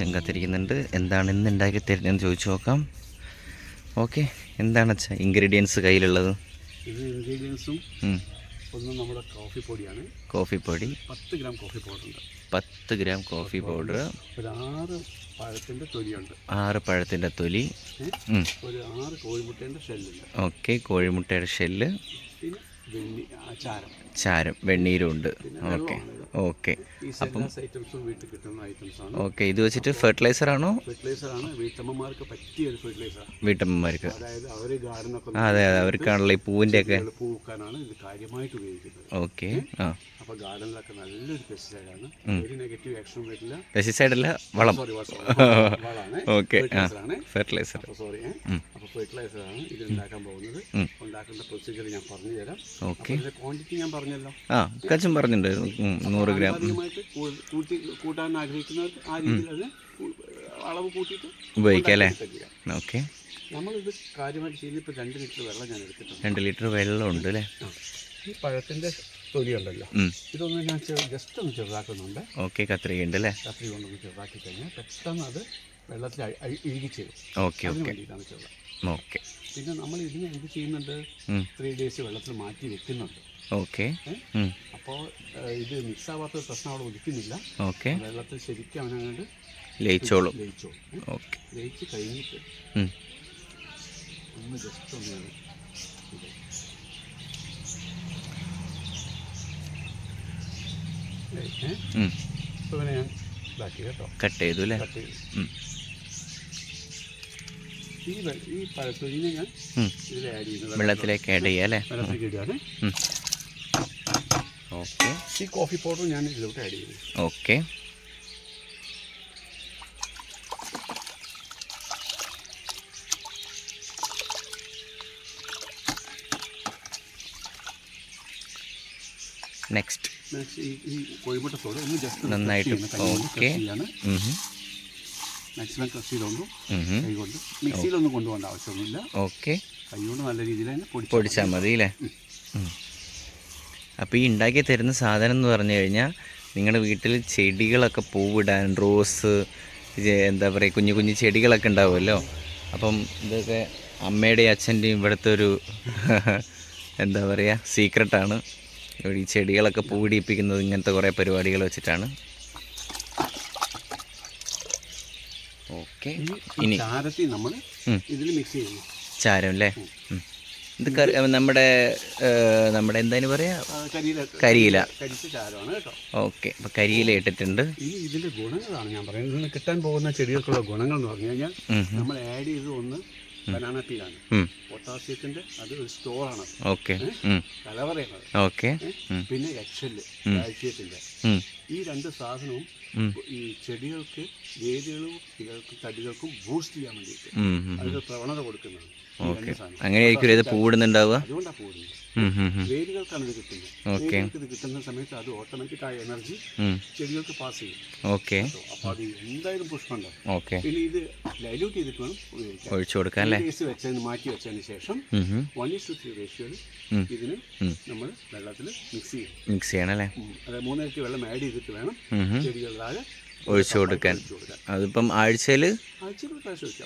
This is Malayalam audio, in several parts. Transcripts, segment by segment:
അച്ഛൻ കത്തിരിക്കുന്നുണ്ട്. എന്താണ് ഇന്ന് ഉണ്ടാക്കി തരുന്നതെന്ന് ചോദിച്ചു നോക്കാം. ഓക്കെ എന്താണ് അച്ഛൻ ഇൻഗ്രീഡിയൻസ് കയ്യിലുള്ളത്? ഇത് ഇൻഗ്രീഡിയൻസും ഒന്ന് നമ്മുടെ കോഫി പൊടിയാണ്. കോഫി പൊടി. പത്ത് ഗ്രാം കോഫി പൗഡർ ഉണ്ട്. പത്ത് ഗ്രാം കോഫി പൗഡർ ഒരു ആറ് പഴത്തിന്റെ തൊലിയുണ്ട്. ആറ് പഴത്തിന്റെ തൊലി. ഒരു ആറ് കോഴിമുട്ടേന്റെ ഷെല്ലുണ്ട് ഓക്കെ കോഴിമുട്ടയുടെ ഷെല്ല് പിന്നെ ചാരം. ചാരം വെണ്ണീരും ഉണ്ട്. ഓക്കെ. ഓക്കെ. അപ്പം ഓക്കെ. ഇത് വെച്ചിട്ട് ഫെർട്ടിലൈസർ ആണോ? വീട്ടമ്മമാർക്ക് അതെ അതെ. അവർക്കാണല്ലോ ഈ പൂവിന്റെ ഒക്കെ ഓക്കെ. ആ. പെസ്റ്റിസൈഡ് അല്ല വളം. ഓക്കെ. ഫെർട്ടിലൈസർ ഫെർട്ടിലൈസർ ആണ്. ഇത് ഉണ്ടാക്കാൻ പോകുന്നത്. ഉണ്ടാക്കേണ്ട പ്രൊസീജിയർ ഞാൻ പറഞ്ഞു തരാം. ഓക്കെ ഇതിന്റെ ക്വാണ്ടിറ്റി ഞാൻ പറഞ്ഞല്ലോ. ആ കച്ചും പറഞ്ഞിട്ടുണ്ട് നൂറ് ഗ്രാം. ആധികാരികമായിട്ട് കൂ- കൂട്ടി കൂട്ടാൻ ആഗ്രഹിക്കുന്നവർക്ക് ആ രീതിയിൽ അത് കൂ- അളവ് കൂട്ടിയിട്ട് ഉപയോഗിക്കാം അല്ലേ. ഓക്കെ നമ്മളിത് കാര്യമായിട്ട് ചെയ്യുന്നത് ഇപ്പോൾ രണ്ട് ലിറ്റർ വെള്ളം ഞാൻ എടുത്തിട്ടുണ്ട്. രണ്ട് ലിറ്റർ വെള്ളം ഉണ്ട് അല്ലേ? ഈ പഴത്തിന്റെ തൊലി ഉണ്ടല്ലോ. ഇതൊന്ന് ഞാൻ ജസ്റ്റ് ഒന്ന് ചെറുതാക്കുന്നുണ്ട്. ഓക്കെ കത്രിക ഉണ്ട് അല്ലേ? കത്രി കൊണ്ടൊന്ന് ചെറുതാക്കി കഴിഞ്ഞാൽ പെട്ടെന്ന് അത് വെള്ളത്തിൽ അഴി- അഴി- ഇഴുകി ചേരും ഓക്കെ അതിന് ഓക്കെ. വേണ്ടിയിട്ടാണ് ചെറുത് ഓക്കെ. പിന്നെ നമ്മൾ ഇതിനെ എന്ത് ചെയ്യുന്നുണ്ട്. ത്രീ ഡേയ്സ് വെള്ളത്തിൽ മാറ്റി വെക്കുന്നുണ്ട്. ഓക്കെ. അപ്പോ അപ്പോൾ ഇത് മിക്സ് ആവാത്ത പ്രശ്നം അവിടെ ഒതുക്കുന്നില്ല ഓക്കെ. വെള്ളത്തിൽ ശരിക്കും അവനങ്ങോട്ട് ലയിച്ചോളും. ലയിച്ചോളും. ഏ? ഓക്കെ. ലയിച്ച് കഴിഞ്ഞിട്ട് ഉം. ഒന്ന് ജസ്റ്റ് ഒന്ന് ഇത്. ഏ? ഉം. ഇപ്പൊ ഇവനെ ഞാൻ ഇതാക്കി കേട്ടോ. കട്ട് ചെയ്തു അല്ലേ? കട്ട് ചെയ്തു. ഉം. ഈ വെ- ഈ പഴത്തൊഴിനെ ഞാൻ ഉം. ഇതിൽ ആഡ് ചെയ്യുന്നത് വെള്ളത്തിലേക്ക് ആഡ് ചെയ്യാം അല്ലേ? വെള്ളത്തിലേക്ക് ഇടുകയാണ് ഉം. ഓക്കെ. ഈ കോഫി പൗഡർ ഞാൻ ഇതിലോട്ട് ആഡ് ചെയ്യുന്നു. ഓക്കെ. നെക്സ്റ്റ് നന്നായിട്ട് ഓക്കെ. മാക്സിമം ക്രഷ് ചെയ്തുകൊണ്ടും. കൈകൊണ്ട്. മിക്സിയിലൊന്നും കൊണ്ടുപോകേണ്ട ആവശ്യമൊന്നുമില്ല. ഓക്കെ. കൈകൊണ്ട് നല്ല രീതിയിൽ തന്നെ പൊടിച്ച് പൊടിച്ചാൽ മതി അല്ലേ അപ്പോൾ ഈ ഉണ്ടാക്കി തരുന്ന സാധനം എന്ന് പറഞ്ഞു കഴിഞ്ഞാൽ നിങ്ങളുടെ വീട്ടിൽ ചെടികളൊക്കെ പൂവിടാൻ റോസ് എന്താ പറയുക കുഞ്ഞു കുഞ്ഞു ചെടികളൊക്കെ ഉണ്ടാവുമല്ലോ? അപ്പം ഇതൊക്കെ അമ്മയുടെയും അച്ഛന്റെയും ഇവിടുത്തെ ഒരു എന്താ പറയുക സീക്രട്ടാണ് ഈ ചെടികളൊക്കെ പൂവിടിപ്പിക്കുന്നത് ഇങ്ങനത്തെ കുറേ പരിപാടികൾ വെച്ചിട്ടാണ്. ഓക്കെ. ഇനി ചാരത്തിൽ നമ്മൾ ഇതിൽ മിക്സ് ചെയ്യുന്നു ചാരം അല്ലേ? ഇത് കറി നമ്മുടെ നമ്മുടെ എന്താ പറയാ? കരിയില. ഓക്കെ. അപ്പൊ കരിയില ഇട്ടിട്ടുണ്ട്. ഇനി ഇതിന്റെ ഗുണങ്ങളാണ് ഞാൻ പറയുന്നത്. ഇതിന് കിട്ടാൻ പോകുന്ന ചെടികൾക്കുള്ള ഗുണങ്ങൾ എന്ന് പറഞ്ഞു കഴിഞ്ഞാൽ നമ്മൾ ആഡ് ചെയ്ത് ഒന്ന് ബനാന പീലാണ് പൊട്ടാസ്യത്തിന്റെ അത് ഒരു സ്റ്റോറാണ് ഓക്കെ. കലവറയാണ് ഓക്കെ. പിന്നെ എക്സെൽ കാൽഷ്യത്തിന്റെ. ഈ രണ്ട് സാധനവും ഈ ചെടികൾക്ക് വേരുകളും തടികൾക്കും ബൂസ്റ്റ് ചെയ്യാൻ വേണ്ടിയിട്ട്. അതിന് പ്രവണത കൊടുക്കുന്നതാണ് അങ്ങനെയായിരിക്കും ഇത് പൂവിടുന്നുണ്ടാവുക? അതുകൊണ്ടാണ് ഉം. വേരുകൾക്കാണ് ഇത് കിട്ടുന്നത്. വേരുകൾക്ക് ഇത് കിട്ടുന്ന സമയത്ത് അത് ഓട്ടോമാറ്റിക് ആ എനർജി. ചെടികൾക്ക് പാസ് ചെയ്യും. ഓക്കെ. അപ്പോൾ അത് എന്തായാലും പുഷ്പമുണ്ടാവും ഓക്കെ. പിന്നെ ഇത് ഡൈല്യൂട്ട് ചെയ്തിട്ട് വേണം ഉപയോഗിക്കാം ഒഴിച്ചു കൊടുക്കാം അല്ലേ? വെച്ചതിന് മാറ്റി വെച്ചതിന് ശേഷം. വൺ ഇസ് ടു ത്രീ റേഷ്യോയിൽ ഇതിന് നമ്മൾ വെള്ളത്തിൽ മിക്സ് ചെയ്യും മിക്സ് ചെയ്യണം അല്ലേ? അതായത് മൂന്നിരട്ടി വെള്ളം ആഡ് ചെയ്തിട്ട് വേണം ചെടികളിലാകെ. ഒഴിച്ചു കൊടുക്കാൻ. അതിപ്പം ആഴ്ചയിൽ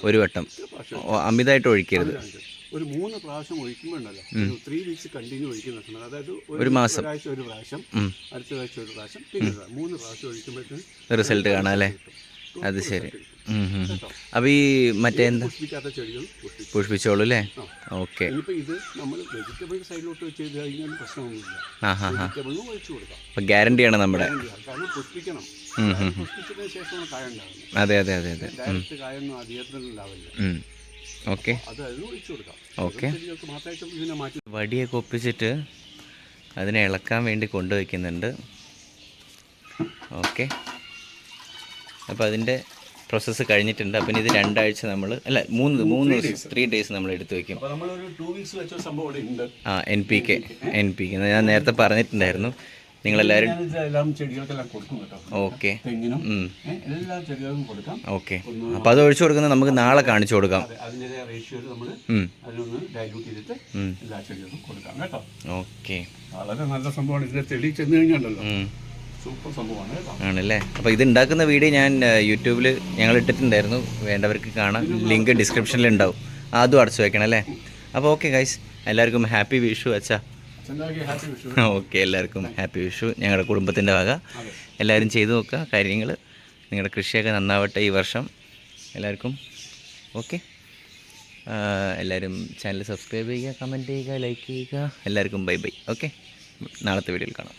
ഒരു വട്ടം. അമിതമായിട്ട് ഒഴിക്കരുത്. ഒഴിക്കാം. ഒരു മൂന്ന് പ്രാവശ്യം ഒഴിക്കുമ്പോഴുണ്ടല്ലോ ഒരു ത്രീ വീക്സ് കണ്ടിന്യൂ ഒഴിക്കുന്ന അതായത് ഒരു മാസം. ഒരാഴ്ച ഒരു പ്രാവശ്യം. അടുത്ത ആഴ്ച ഒരു പ്രാവശ്യം പിന്നെ മൂന്ന് പ്രാവശ്യം ഒഴിക്കുമ്പോഴത്തേന് റിസൾട്ട് കാണാം അല്ലേ? അത് ശരി. അപ്പൊ അപ്പോൾ ഈ മറ്റേ എന്താ? പുഷ്പിച്ചോളൂ അല്ലേ? ഓക്കെ. ഇത് നമ്മൾ വെജിറ്റബിൾ സൈഡിലോട്ട് വെച്ച് ചെയ്ത് കഴിഞ്ഞാൽ പ്രശ്നമൊന്നുമില്ല. ആ ഹാ ഹാ. ഒഴിച്ചു കൊടുക്കാം. ഗ്യാരണ്ടിയാണ് നമ്മുടെ. കാരണം പുഷ്പിക്കണം. പുഷ്പിച്ചതിന് ശേഷമാണ് കായ ഉണ്ടാകുന്നത് അതെ അതെ അതെ അതെ. ഡയറക്റ്റ് കായൊന്നും. ഓക്കെ. ഓക്കെ. വടിയൊക്കെ ഒപ്പിച്ചിട്ട് അതിനെ ഇളക്കാൻ വേണ്ടി കൊണ്ടുവയ്ക്കുന്നുണ്ട്. ഓക്കെ. അപ്പോൾ അതിന്റെ പ്രോസസ്സ് കഴിഞ്ഞിട്ടുണ്ട്. അപ്പം ഇത് രണ്ടാഴ്ച നമ്മൾ അല്ല മൂന്ന് മൂന്ന് ദിവസം ത്രീ ഡേയ്സ് നമ്മൾ എടുത്തു ഉണ്ട്. ആ N P K N P K ഞാൻ നേരത്തെ പറഞ്ഞിട്ടുണ്ടായിരുന്നു. നിങ്ങളെല്ലാവരും ചെടികൾക്കെല്ലാം കൊടുക്കും കേട്ടോ. ഓക്കെ. തെങ്ങിനും എല്ലാ ചെടികൾക്കും കൊടുക്കാം. ഓക്കെ. അപ്പോൾ അത് ഒഴിച്ചു കൊടുക്കുന്നത് നമുക്ക് നാളെ കാണിച്ചു കൊടുക്കാം. അതിന്റെ റേഷ്യോയിൽ നമ്മൾ ചെയ്തിട്ട്. എല്ലാ ചെടികൾക്കും കൊടുക്കാം കേട്ടോ. ഓക്കെ. വളരെ നല്ല സംഭവമാണ്. ഇതിന്റെ ചെടി ചെന്ന് കഴിഞ്ഞാലല്ലോ ഉം. സൂപ്പർ സംഭവമാണ് കേട്ടോ. ആണല്ലേ? അപ്പോൾ ഇത് ഉണ്ടാക്കുന്ന വീഡിയോ ഞാൻ യൂട്യൂബിൽ ഞങ്ങൾ ഇട്ടിട്ടുണ്ടായിരുന്നു. വേണ്ടവർക്ക് കാണാം. ലിങ്ക് ഡിസ്ക്രിപ്ഷനിൽ ഉണ്ടാവും അതും അടച്ചു വയ്ക്കണം അല്ലേ? അപ്പോൾ ഓക്കെ ഗൈസ് എല്ലാവർക്കും ഹാപ്പി വിഷു അച്ഛാ. ഓക്കെ എല്ലാവർക്കും ഹാപ്പി വിഷു. ഞങ്ങളുടെ കുടുംബത്തിന്റെ വക. എല്ലാവരും ചെയ്തു നോക്കുക കാര്യങ്ങൾ. നിങ്ങളുടെ കൃഷിയൊക്കെ നന്നാവട്ടെ ഈ വർഷം. എല്ലാവർക്കും. ഓക്കെ. എല്ലാവരും ചാനൽ സബ്സ്ക്രൈബ് ചെയ്യുക കമന്റ് ചെയ്യുക ലൈക്ക് ചെയ്യുക. എല്ലാവർക്കും ബൈ ബൈ. ഓക്കെ. നാളത്തെ വീഡിയോയിൽ കാണാം.